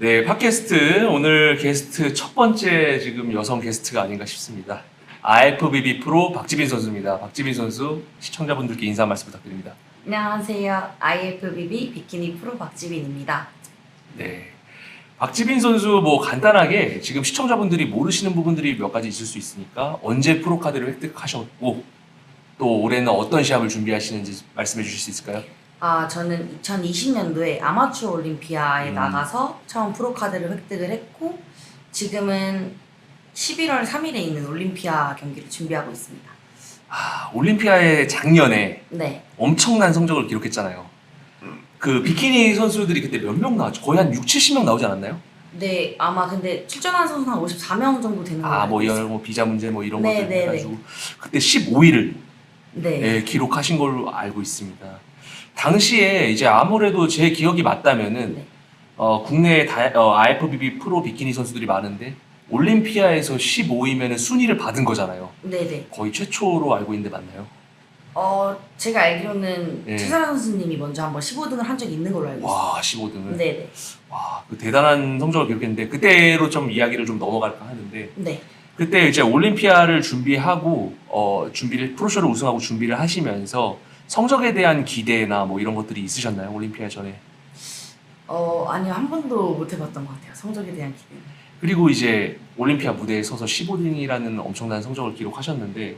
네, 팟캐스트 오늘 게스트 첫 번째 지금 여성 게스트가 아닌가 싶습니다. IFBB 프로 박지빈 선수입니다. 박지빈 선수 시청자분들께 인사 말씀 부탁드립니다. 안녕하세요. IFBB 비키니 프로 박지빈입니다. 네. 박지빈 선수 뭐 간단하게 지금 시청자분들이 모르시는 부분들이 몇 가지 있을 수 있으니까 언제 프로 카드를 획득하셨고 또 올해는 어떤 시합을 준비하시는지 말씀해 주실 수 있을까요? 아, 저는 2020년도에 아마추어 올림피아에 음. 나가서 처음 프로 카드를 획득을 했고 지금은 11월 3일에 있는 올림피아 경기를 준비하고 있습니다. 아, 올림피아에 작년에 네. 엄청난 성적을 기록했잖아요. 그 비키니 선수들이 그때 몇 명 나왔죠? 거의 한 6, 70명 나오지 않았나요? 네, 아마 근데 출전한 선수는 한 54명 정도 되는 걸로 아, 뭐. 이런 뭐 비자 문제 뭐 이런 네, 것들 네, 해가지고 그때 15위를 네. 기록하신 걸로 알고 있습니다. 당시에 이제 아무래도 제 기억이 맞다면은 네. 어, 국내 다, 어, IFBB 프로 비키니 선수들이 많은데 올림피아에서 15위면은 순위를 받은 거잖아요. 네, 네. 거의 최초로 알고 있는데 맞나요? 어, 제가 알기로는 네. 최사라 선수님이 먼저 한번 15등을 한 적이 있는 걸로 알고 있어요. 와, 15등을. 네, 네. 와, 그 대단한 성적을 기록했는데 그때로 좀 이야기를 좀 넘어갈까 하는데 네. 그때 이제 올림피아를 준비하고 어 준비를 프로쇼를 우승하고 준비를 하시면서 성적에 대한 기대나 뭐 이런 것들이 있으셨나요 올림피아 전에 어, 아니요. 한 번도 못 해봤던 것 같아요. 성적에 대한 기대는. 그리고 이제 올림피아 무대에 서서 15등이라는 엄청난 성적을 기록하셨는데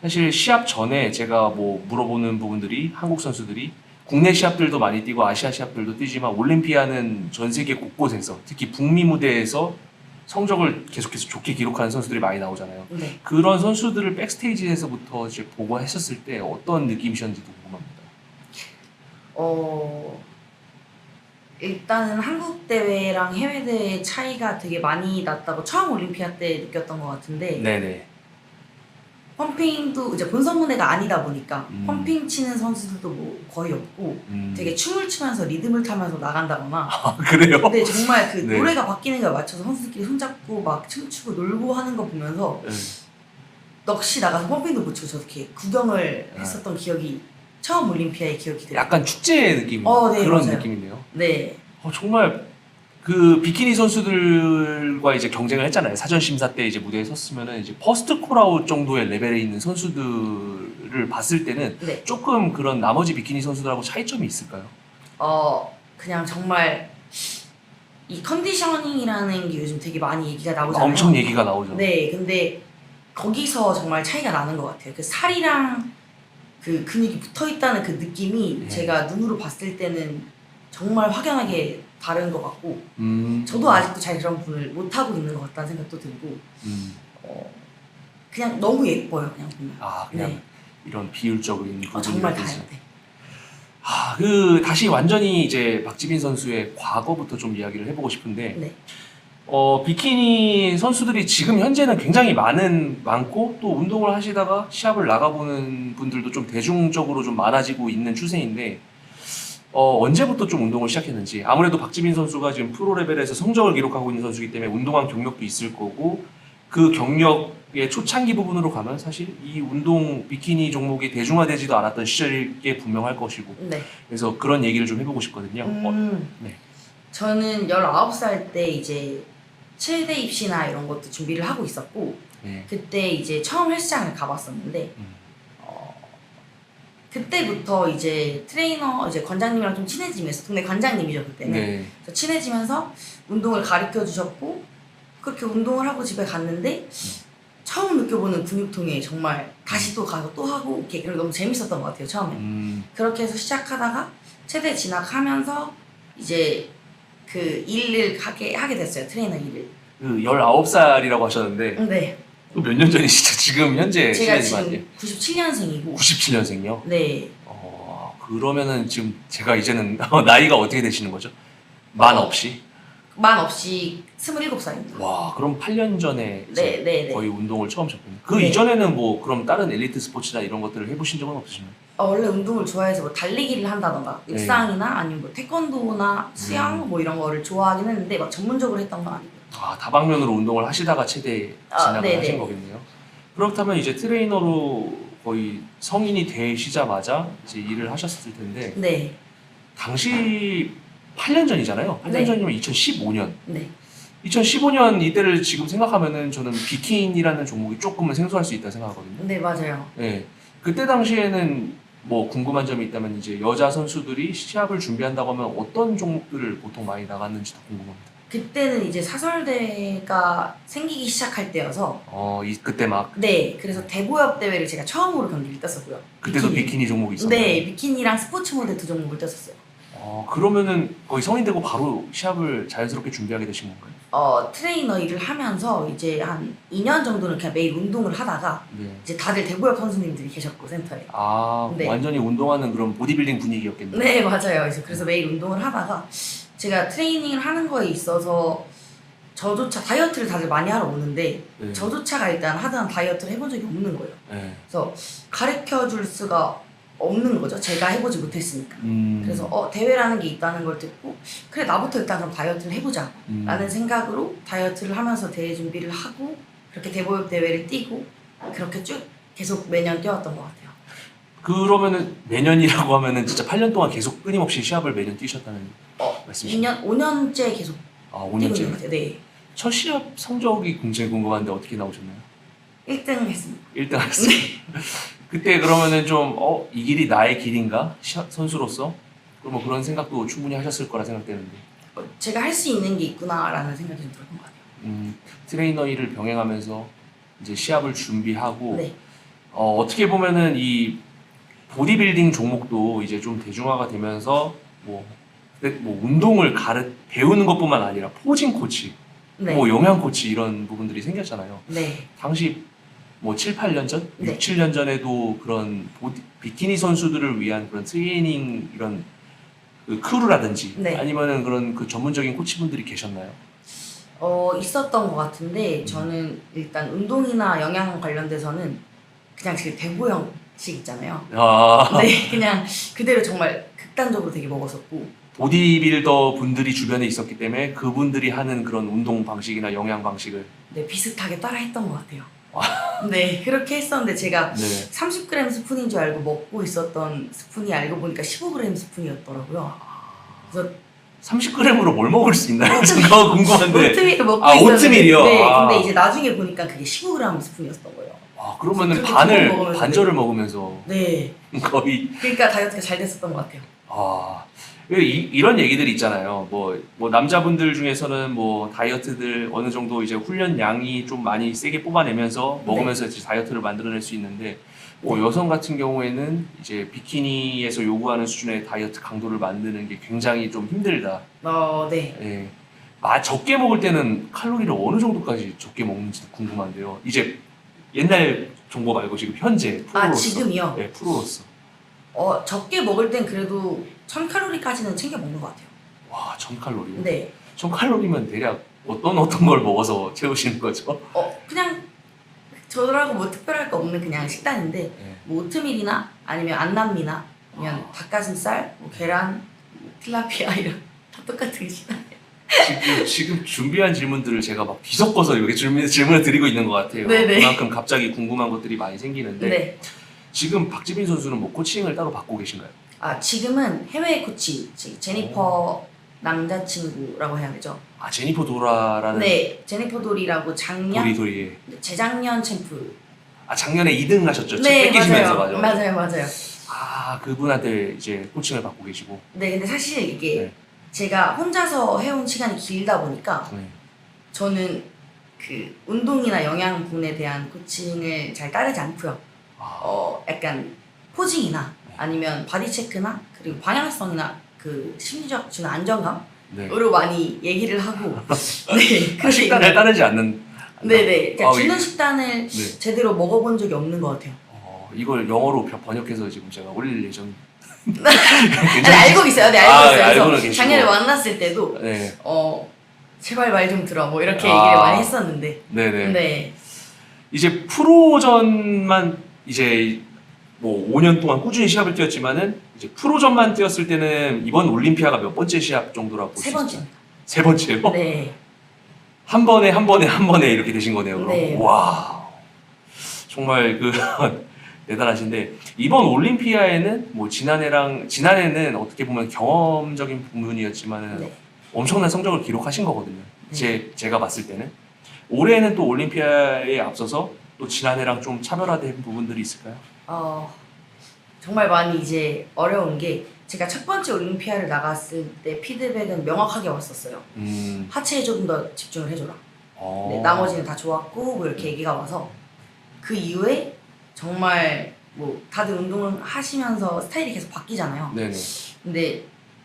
사실 시합 전에 제가 뭐 물어보는 부분들이 한국 선수들이 국내 시합들도 많이 뛰고 아시아 시합들도 뛰지만 올림피아는 전 세계 곳곳에서 특히 북미 무대에서 성적을 계속해서 좋게 기록하는 선수들이 많이 나오잖아요. 네. 그런 선수들을 백스테이지에서부터 이제 보고 했었을 때 어떤 느낌이셨는지도 궁금합니다. 어 일단은 한국 대회랑 해외 대회 차이가 되게 많이 났다고 처음 올림피아 때 느꼈던 것 같은데 네네. 펌핑도 이제 본선 무대가 아니다 보니까 음. 펌핑 치는 선수들도 뭐 거의 없고 음. 되게 춤을 추면서 리듬을 타면서 나간다거나 아, 그래요? 근데 정말 그 네. 노래가 바뀌는 거에 맞춰서 선수들끼리 손잡고 막 춤추고 놀고 하는 거 보면서 네. 넋이 나가서 펌핑도 못 치고 저렇게 구경을 아. 했었던 기억이 처음 올림피아의 기억이 들어요. 약간 축제 느낌 어, 네, 그런 맞아요. 느낌이네요. 네. 어, 정말 그 비키니 선수들과 이제 경쟁을 했잖아요. 사전 심사 때 이제 무대에 섰으면은 이제 퍼스트 콜아웃 정도의 레벨에 있는 선수들을 봤을 때는 네. 조금 그런 나머지 비키니 선수들하고 차이점이 있을까요? 어 그냥 정말 이 컨디셔닝이라는 게 요즘 되게 많이 얘기가 나오잖아요. 엄청 얘기가 나오죠. 네, 근데 거기서 정말 차이가 나는 것 같아요. 그 살이랑 그 근육이 붙어 있다는 그 느낌이 네. 제가 눈으로 봤을 때는 정말 확연하게 다른 것 같고 음. 저도 아직도 잘 그런 부분을 못 하고 있는 것 같다는 생각도 들고 음. 어, 그냥 너무 예뻐요, 그냥 보면. 아 그냥 네. 이런 비율적인 어, 정말. 네. 아, 그 다시 완전히 이제 박지빈 선수의 과거부터 좀 이야기를 해보고 싶은데 네. 어, 비키니 선수들이 지금 현재는 굉장히 많은 많고 또 운동을 하시다가 시합을 나가보는 분들도 좀 대중적으로 좀 많아지고 있는 추세인데 어, 언제부터 좀 운동을 시작했는지 아무래도 박지빈 선수가 지금 프로 레벨에서 성적을 기록하고 있는 선수이기 때문에 운동한 경력도 있을 거고 그 경력의 초창기 부분으로 가면 사실 이 운동 비키니 종목이 대중화되지도 않았던 시절일 게 분명할 것이고 네. 그래서 그런 얘기를 좀 해보고 싶거든요. 어, 음, 네. 저는 19살 때 이제 체대 입시나 이런 것도 준비를 하고 있었고 네. 그때 이제 처음 헬스장을 가봤었는데 음. 어, 그때부터 이제 트레이너 이제 관장님이랑 좀 친해지면서 동네 관장님이죠 그때는 네. 그래서 친해지면서 운동을 가르쳐 주셨고 그렇게 운동을 하고 집에 갔는데 처음 느껴보는 근육통에 정말 다시 또 가서 또 하고 이렇게 그리고 너무 재밌었던 것 같아요 처음에 음, 그렇게 해서 시작하다가 최대 진학하면서 이제 그 일을 하게 하게 됐어요 트레이너 일을. 그 19살이라고 하셨는데 네. 몇년 전이시죠? 지금 현재 제가 시간이 지금 97년생이고. 97년생이요? 네. 어, 그러면은 지금 제가 이제는 나이가 어떻게 되시는 거죠? 만 없이? 만 없이 27살입니다. 와, 그럼 8년 전에 이제 네, 네, 네. 거의 운동을 처음 접했네요. 그 네. 이전에는 뭐 그럼 다른 엘리트 스포츠나 이런 것들을 해보신 적은 없으신가요? 어, 원래 운동을 좋아해서 뭐 달리기를 한다던가 네. 육상이나 아니면 뭐 태권도나 수영 음. 뭐 이런 거를 좋아하긴 했는데 막 전문적으로 했던 건 아니고요. 아, 다방면으로 운동을 하시다가 최대 아, 진학을 네네. 하신 거겠네요. 그렇다면 이제 트레이너로 거의 성인이 되시자마자 이제 일을 하셨을 텐데 네. 당시 8년 전이잖아요. 8년 네. 전이면 2015년. 네. 2015년 이때를 지금 생각하면은 저는 비킨이라는 종목이 조금은 생소할 수 있다 생각하거든요. 네, 맞아요. 네. 그때 당시에는 뭐 궁금한 점이 있다면 이제 여자 선수들이 시합을 준비한다고 하면 어떤 종목들을 보통 많이 나갔는지도 궁금합니다. 그때는 이제 사설대가 생기기 시작할 때여서 어, 이 그때 막 네, 그래서 대보협 대회를 제가 처음으로 경기를 떴었고요. 그때도 비키니, 종목이 있었나요? 네, 비키니랑 스포츠 모델 두 종목을 떴었어요. 어, 그러면은 거의 성인 되고 바로 시합을 자연스럽게 준비하게 되신 건가요? 어, 트레이너 일을 하면서 이제 한 2년 정도는 그냥 매일 운동을 하다가 네. 이제 다들 대보협 선수님들이 계셨고 센터에. 아, 네. 완전히 운동하는 그런 보디빌딩 분위기였겠네요. 네, 맞아요. 그래서, 그래서 매일 운동을 하다가 제가 트레이닝을 하는 거에 있어서 저조차 다이어트를 다들 많이 하러 오는데 네. 저조차가 일단 하던 다이어트를 해본 적이 없는 거예요. 네. 그래서 가르쳐 줄 수가 없는 거죠. 제가 해보지 못했으니까. 음, 그래서 어 대회라는 게 있다는 걸 듣고 그래 나부터 일단 그럼 다이어트를 해보자 음, 라는 생각으로 다이어트를 하면서 대회 준비를 하고 그렇게 대보협 대회를 뛰고 그렇게 쭉 계속 매년 뛰었던 것 같아요. 그러면은 매년이라고 하면은 진짜 8년 동안 계속 끊임없이 시합을 매년 뛰셨다는 어 말씀이시죠? 2년 5년째 계속 아, 뛰고 있는 것 5년째. 같아요. 네, 첫 시합 성적이 굉장히 궁금한데 어떻게 나오셨나요? 1등 했습니다. 1등 하셨어요. 그때 그러면은 좀 어, 이 길이 나의 길인가? 시- 선수로서? 그뭐 그런 생각도 충분히 하셨을 거라 생각되는데. 어, 제가 할 수 있는 게 있구나라는 생각이 좀 들었던 것 같아요. 음, 트레이너 일을 병행하면서 이제 시합을 준비하고 네, 어, 어떻게 보면은 이 보디빌딩 종목도 이제 좀 대중화가 되면서 뭐, 뭐 운동을 가르 배우는 것뿐만 아니라 포징 코치, 네, 뭐 영양 코치 이런 부분들이 생겼잖아요. 네, 당시 뭐 7, 8년 전, 네. 6, 7년 전에도 그런 보디, 비키니 선수들을 위한 그런 트레이닝 이런 그 크루라든지 네. 아니면은 그런 그 전문적인 코치분들이 계셨나요? 어 있었던 것 같은데 음. 저는 일단 운동이나 영양 관련돼서는 그냥 제 대보 형식 있잖아요. 아, 네, 그냥 그대로 정말 극단적으로 되게 먹었었고, 보디빌더 분들이 주변에 있었기 때문에 그분들이 하는 그런 운동 방식이나 영양 방식을 네 비슷하게 따라했던 것 같아요. 네, 그렇게 했었는데 제가 네. 30g 스푼인 줄 알고 먹고 있었던 스푼이 알고 보니까 15g 스푼이었더라고요. 그래서 30g으로 뭘 먹을 수 있나요? 제가 궁금한데. 오트밀을 먹고 아, 있었는데, 오트밀이요? 네, 아. 근데 이제 나중에 보니까 그게 15g 스푼이었던 거예요. 와, 그러면은 반을 반절을 먹으면서 네, 거의 그러니까 다이어트가 잘 됐었던 것 같아요. 아 이, 이런 얘기들이 있잖아요. 뭐, 뭐 남자분들 중에서는 뭐 다이어트들 어느 정도 이제 훈련 양이 좀 많이 세게 뽑아내면서 먹으면서 이제 다이어트를 만들어낼 수 있는데 뭐 여성 같은 경우에는 이제 비키니에서 요구하는 수준의 다이어트 강도를 만드는 게 굉장히 좀 힘들다. 어, 네. 예. 아, 적게 먹을 때는 칼로리를 어느 정도까지 적게 먹는지도 궁금한데요. 이제 옛날 정보 말고 지금 현재 프로로서. 아 지금이요? 네, 프로로서. 어 적게 먹을 땐 그래도 1000칼로리까지는 챙겨 먹는 것 같아요. 와, 1000칼로리. 네. 1000칼로리면 대략 어떤 어떤 걸 먹어서 채우시는 거죠? 어 그냥 저라고 뭐 특별할 거 없는 그냥 식단인데 네. 뭐 오트밀이나 아니면 안남미나 아니면 닭가슴살, 뭐 계란, 뭐 tilapia 이런 다 똑같은 식단. 지금, 지금 준비한 질문들을 제가 막 뒤섞어서 이렇게 질문, 질문을 드리고 있는 것 같아요. 네네. 그만큼 갑자기 궁금한 것들이 많이 생기는데 네. 지금 박지빈 선수는 뭐 코칭을 따로 받고 계신가요? 아 지금은 해외 코치 지- 제니퍼 남자친구라고 해야 되죠. 아 제니퍼 도라라는 네, 제니퍼 돌이라고 작년, 도리 도리에 재작년 챔프. 아 작년에 2등 하셨죠? 네, 뺏기시면서 맞아요. 맞아. 맞아요, 맞아요. 아 그분한테 이제 코칭을 받고 계시고. 네, 근데 사실 이게 네. 제가 혼자서 해온 시간이 길다 보니까 네. 저는 그 운동이나 영양 부분에 대한 코칭을 잘 따르지 않고요. 아, 어, 약간 포징이나 아니면 바디 체크나 그리고 방향성이나 그 심리적 주는 안정감으로 네. 많이 얘기를 하고 네, 아, 그렇게 식단을 따르지 않는. 네네. 그러니까 아, 주는 이- 식단을 네. 제대로 먹어본 적이 없는 것 같아요. 어, 이걸 영어로 벼- 번역해서 지금 제가 올릴 예정. 아니, 알고 있어요. 네, 알고 아, 있어요. 알고는 그래서 계시고. 작년에 만났을 때도 네, 어 제발 말 좀 들어 뭐 이렇게 아. 얘기를 많이 했었는데 네 네. 네. 이제 프로전만 이제 뭐 5년 동안 꾸준히 시합을 뛰었지만은 이제 프로전만 뛰었을 때는 이번 올림피아가 몇 번째 시합 정도라고 세? 번째. 세 번째요? 네. 한 번에 한 번에 한 번에 이렇게 되신 거네요. 그럼. 네. 와 정말 그 대단하신데 이번 올림피아에는 뭐 지난해랑 지난해는 어떻게 보면 경험적인 부분이었지만은 네. 엄청난 성적을 기록하신 거거든요. 네. 제 제가 봤을 때는 올해는 또 올림피아에 앞서서 또 지난해랑 좀 차별화된 부분들이 있을까요? 어, 정말 많이 이제 어려운 게 제가 첫 번째 올림피아를 나갔을 때 피드백은 명확하게 왔었어요. 음, 하체에 조금 더 집중을 해줘라. 어. 네, 나머지는 다 좋았고 뭐 이렇게 얘기가 와서 그 이후에 정말 뭐 다들 운동을 하시면서 스타일이 계속 바뀌잖아요. 네네. 근데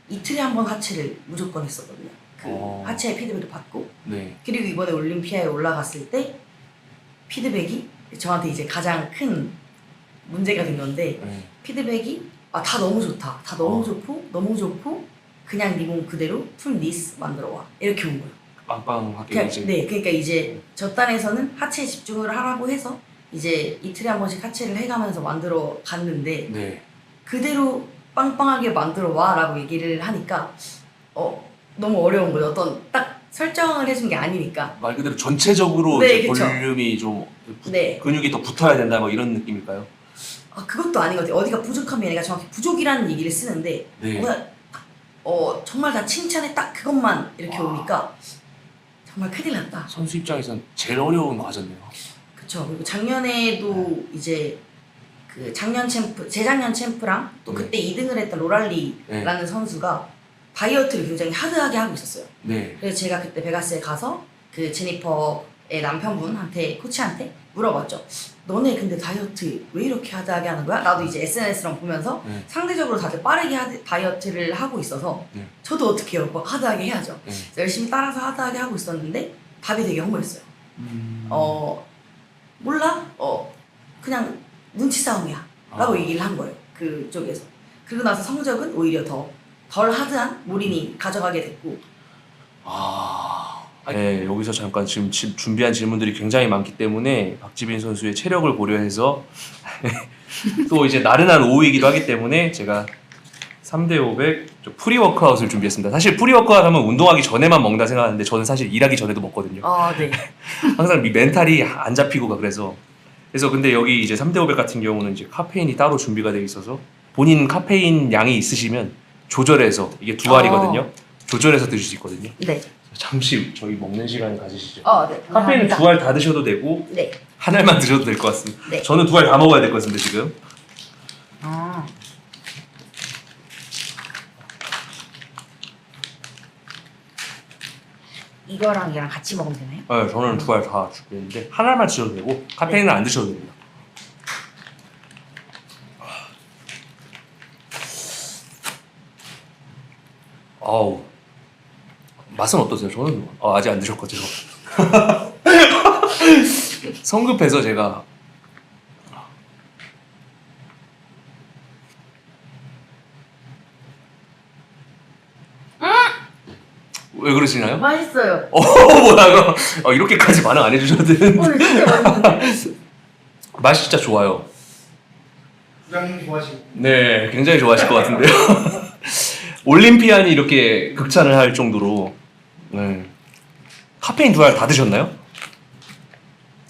이틀에 한 번 하체를 무조건 했었거든요. 그 어. 하체의 피드백을 받고 네. 그리고 이번에 올림피아에 올라갔을 때 피드백이 저한테 이제 가장 큰 문제가 된 건데 네. 피드백이 아 다 너무 좋다 다 너무 어. 좋고 너무 좋고 그냥 네 몸 그대로 풀 니스 만들어 와 이렇게 온 거예요. 빵빵하게 그냥, 이제 네 그러니까 이제 저 딴에서는 하체에 집중을 하라고 해서 이제 이틀에 한 번씩 하체를 해가면서 만들어 갔는데 네. 그대로 빵빵하게 만들어 와라고 얘기를 하니까 어 너무 어려운 거예요. 어떤 딱 설정을 해준 게 아니니까. 말 그대로 전체적으로 네, 이제 그쵸. 볼륨이 좀 네. 근육이 더 붙어야 된다 뭐 이런 느낌일까요? 아 그것도 아닌 것 같아요. 어디가 부족하면 얘가 정확히 부족이라는 얘기를 쓰는데 네. 뭔가 어 정말 다 칭찬에 딱 그것만 이렇게 와. 오니까 정말 큰일 났다. 선수 입장에선 제일 어려운 과정이네요. 그쵸. 그리고 작년에도 이제 그 작년 챔프, 재작년 챔프랑 또 네. 그때 2등을 했던 로랄리라는 선수가 다이어트를 굉장히 하드하게 하고 있었어요. 네. 그래서 제가 그때 베가스에 가서 그 제니퍼의 남편분한테 코치한테 물어봤죠. 너네 근데 다이어트 왜 이렇게 하드하게 하는 거야? 나도 이제 SNS랑 보면서 네. 상대적으로 다들 빠르게 하드, 다이어트를 하고 있어서 네. 저도 어떻게 해요? 뭐 하드하게 해야죠. 네. 열심히 따라서 하드하게 하고 있었는데 답이 되게 허물었어요. 음. 어 몰라? 어 그냥 눈치 싸움이야. 라고 아. 얘기를 한 거예요. 그쪽에서. 그리고 나서 성적은 오히려 더 덜 하드한 몰인이 가져가게 됐고 아. 네, 여기서 잠깐 지금 지- 준비한 질문들이 굉장히 많기 때문에 박지빈 선수의 체력을 고려해서 또 이제 나른한 오후이기도 하기 때문에 제가 3대 500 프리 워크아웃을 준비했습니다. 사실 프리 워크아웃 하면 운동하기 전에만 먹는다 생각하는데 저는 사실 일하기 전에도 먹거든요. 아 네. 항상 이 멘탈이 안 잡히고 가 그래서 그래서 근데 여기 이제 3대 500 같은 경우는 이제 카페인이 따로 준비가 되어 있어서 본인 카페인 양이 있으시면 조절해서 이게 두 알이거든요. 조절해서 드실 수 있거든요. 네. 잠시 저희 먹는 시간을 가지시죠. 어, 네. 카페인은 감사합니다. 두 알 다 드셔도 되고 네. 한 알만 드셔도 될 것 같습니다. 네. 저는 두 알 다 먹어야 될 것 같습니다 지금. 아. 이거랑 얘랑 같이 먹으면 되나요? 네, 저는 두 알다 준비했는데 한 알만 드셔도 되고 카페인은 안 드셔도 됩니다. 아우 맛은 어떠세요? 저는 어, 아직 안 드셨거든요. 성급해서 제가 왜 그러시나요? 맛있어요. 어 뭐야 그럼 어, 이렇게까지 반응 안 해주셔도 되는데 오늘 진짜 맛있는데. 맛이 진짜 좋아요. 부장님 좋아하시고 네, 굉장히 좋아하실 것 같은데요. 올림피안이 이렇게 극찬을 할 정도로 네. 카페인 두 알 다 드셨나요?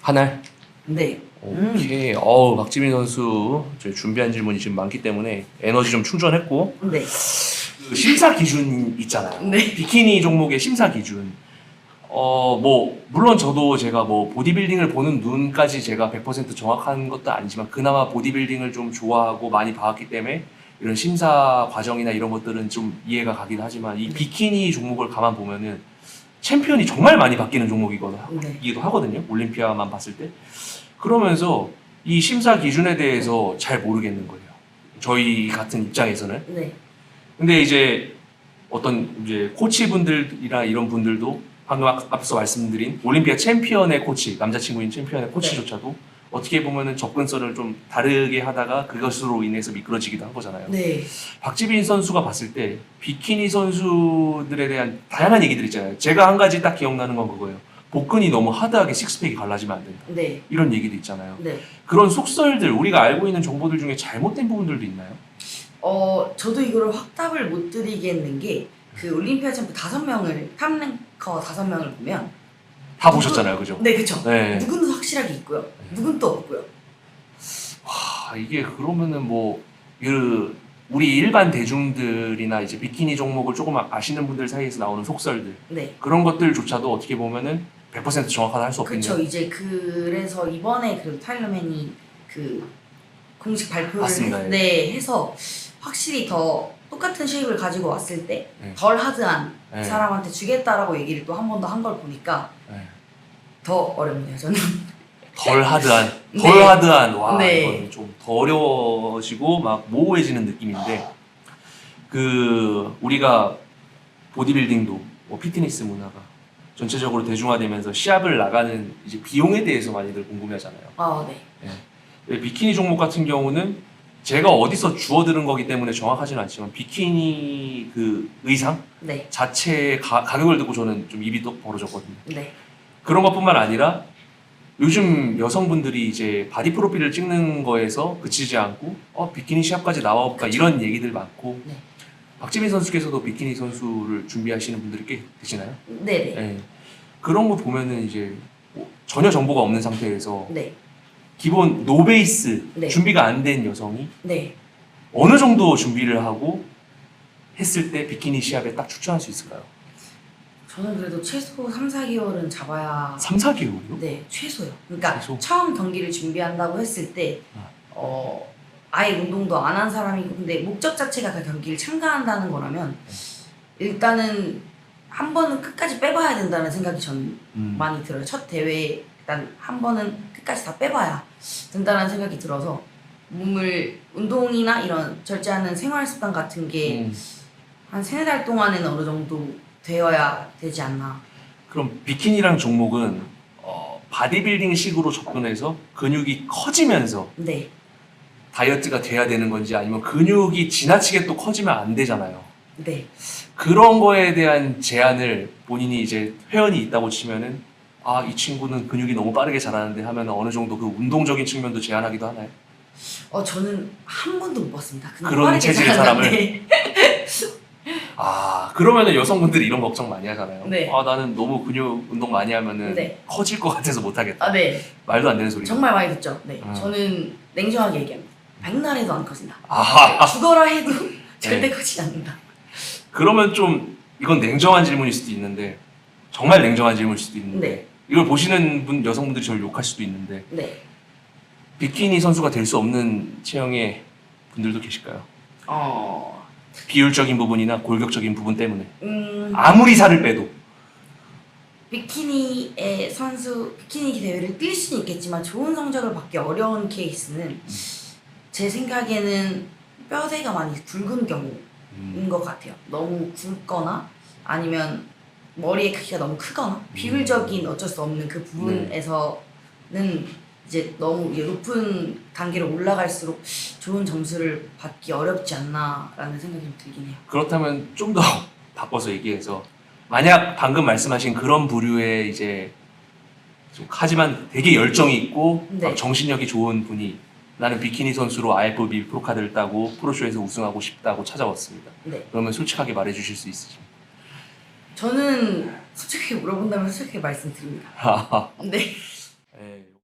한 알? 네. 오케이. 어우 박지민 선수 저희 준비한 질문이 지금 많기 때문에 에너지 좀 충전했고 네. 그 심사 기준 있잖아요. 네. 비키니 종목의 심사 기준. 어, 뭐, 물론 저도 제가 뭐, 보디빌딩을 보는 눈까지 제가 100% 정확한 것도 아니지만, 그나마 보디빌딩을 좀 좋아하고 많이 봐왔기 때문에, 이런 심사 과정이나 이런 것들은 좀 이해가 가긴 하지만, 이 비키니 종목을 가만 보면은, 챔피언이 정말 많이 바뀌는 종목이기도 네. 하거든요. 올림피아만 봤을 때. 그러면서, 이 심사 기준에 대해서 잘 모르겠는 거예요. 저희 같은 입장에서는. 네. 근데 이제 어떤 이제 코치분들이나 이런 분들도 방금 앞- 앞서 말씀드린 올림피아 챔피언의 코치, 남자친구인 챔피언의 코치조차도 어떻게 보면은 접근성을 좀 다르게 하다가 그것으로 인해서 미끄러지기도 한 거잖아요. 네. 박지빈 선수가 봤을 때 비키니 선수들에 대한 다양한 얘기들 있잖아요. 제가 한 가지 딱 기억나는 건 그거예요. 복근이 너무 하드하게 식스팩이 갈라지면 안 된다. 네. 이런 얘기도 있잖아요. 네. 그런 속설들, 우리가 알고 있는 정보들 중에 잘못된 부분들도 있나요? 어, 저도 이거를 확답을 못 드리겠는 게 그 올림피아 챔프 다섯 명을 탑랭커 다섯 명을 보면 다 보셨잖아요, 그죠? 네, 그쵸. 네. 누군 확실하게 있고요. 누군 또 없고요. 아, 아 이게 그러면은 뭐 그 우리 일반 대중들이나 이제 비키니 종목을 조금 아시는 분들 사이에서 나오는 속설들 네. 그런 것들조차도 어떻게 보면은 100% 정확하다 할 수 없겠네요. 그쵸 이제 그래서 이번에 그 타일러맨이 그 공식 발표를 맞습니다. 했, 네, 해서 확실히 더 똑같은 쉐입을 가지고 왔을 때 네. 덜 하드한 네. 사람한테 주겠다라고 얘기를 또 한 번 더 한 걸 보니까 네. 더 어렵네요 저는 덜 하드한, 네. 덜 하드한, 와, 네. 이건 좀 더 어려워지고 막 모호해지는 느낌인데, 그, 우리가 보디빌딩도, 뭐 피트니스 문화가 전체적으로 대중화되면서 시합을 나가는 이제 비용에 대해서 많이들 궁금해 하잖아요. 아 네. 네, 비키니 종목 같은 경우는 제가 어디서 주워 들은 거기 때문에 정확하지는 않지만, 비키니 그 의상 네. 자체의 가, 가격을 듣고 저는 좀 입이 떡 벌어졌거든요. 네. 그런 것뿐만 아니라 요즘 여성분들이 이제 바디 프로필을 찍는 거에서 그치지 않고 어 비키니 시합까지 나와볼까 이런 얘기들 많고 네. 박지민 선수께서도 비키니 선수를 준비하시는 분들이 꽤 계시나요? 네. 네. 네. 그런 거 보면은 이제 뭐 전혀 정보가 없는 상태에서 네. 기본 노베이스 네. 준비가 안 된 여성이 네. 어느 정도 준비를 하고 했을 때 비키니 시합에 딱 출전할 수 있을까요? 저는 그래도 최소 3, 4개월은 잡아야 3, 4개월이요? 네, 최소요. 그러니까 최소? 처음 경기를 준비한다고 했을 때, 아. 어, 아예 운동도 안 한 사람이고, 근데 목적 자체가 그 경기를 참가한다는 거라면, 일단은 한 번은 끝까지 빼봐야 된다는 생각이 전 음. 많이 들어요. 첫 대회 일단 한 번은 끝까지 다 빼봐야 된다는 생각이 들어서, 몸을 운동이나 이런 절제하는 생활 습관 같은 게 음. 한 세네 달 동안에는 어느 정도 되어야 되지 않나. 그럼 비키니랑 종목은 어, 바디빌딩 식으로 접근해서 근육이 커지면서 네, 다이어트가 돼야 되는 건지 아니면 근육이 지나치게 또 커지면 안 되잖아요. 네. 그런 거에 대한 제한을 본인이 이제 회원이 있다고 치면은 아 이 친구는 근육이 너무 빠르게 자라는데 하면 어느 정도 그 운동적인 측면도 제한하기도 하나요? 어 저는 한 번도 못 봤습니다. 그냥 그런 빠르게 체질의 자랐는데. 아 그러면은 여성분들이 이런 걱정 많이 하잖아요. 네. 아 나는 너무 근육 운동 많이 하면은 네. 커질 것 같아서 못 하겠다. 아 네, 말도 안 되는 소리죠. 정말 많이 듣죠. 네, 음. 저는 냉정하게 얘기합니다. 백날에도 안 커진다. 아 죽어라 해도 절대 네. 커지지 않는다. 그러면 좀 이건 냉정한 질문일 수도 있는데 정말 냉정한 질문일 수도 있는데 네, 이걸 보시는 분 여성분들이 저를 욕할 수도 있는데 네. 비키니 선수가 될 수 없는 체형의 분들도 계실까요? 어, 비율적인 부분이나 골격적인 부분 때문에. 음, 아무리 살을 빼도. 비키니의 선수 비키니 대회를 뛸 수는 있겠지만 좋은 성적을 받기 어려운 케이스는 제 생각에는 뼈대가 많이 굵은 경우. 음, 인것 같아요. 너무 굵거나 아니면 머리의 크기가 너무 크거나 비율적인 어쩔 수 없는 그 부분에서는 이제 너무 높은 단계로 올라갈수록 좋은 점수를 받기 어렵지 않나라는 생각이 좀 들긴 해요. 그렇다면 좀 더 바꿔서 얘기해서 만약 방금 말씀하신 그런 부류의 이제 좀 하지만 되게 열정이 있고 네. 막 정신력이 좋은 분이 나는 비키니 선수로 IFBB 프로카드를 따고 프로쇼에서 우승하고 싶다고 찾아왔습니다. 네, 그러면 솔직하게 말해주실 수 있으십니까? 저는 솔직히 물어본다면 솔직히 말씀드립니다. 네. 예,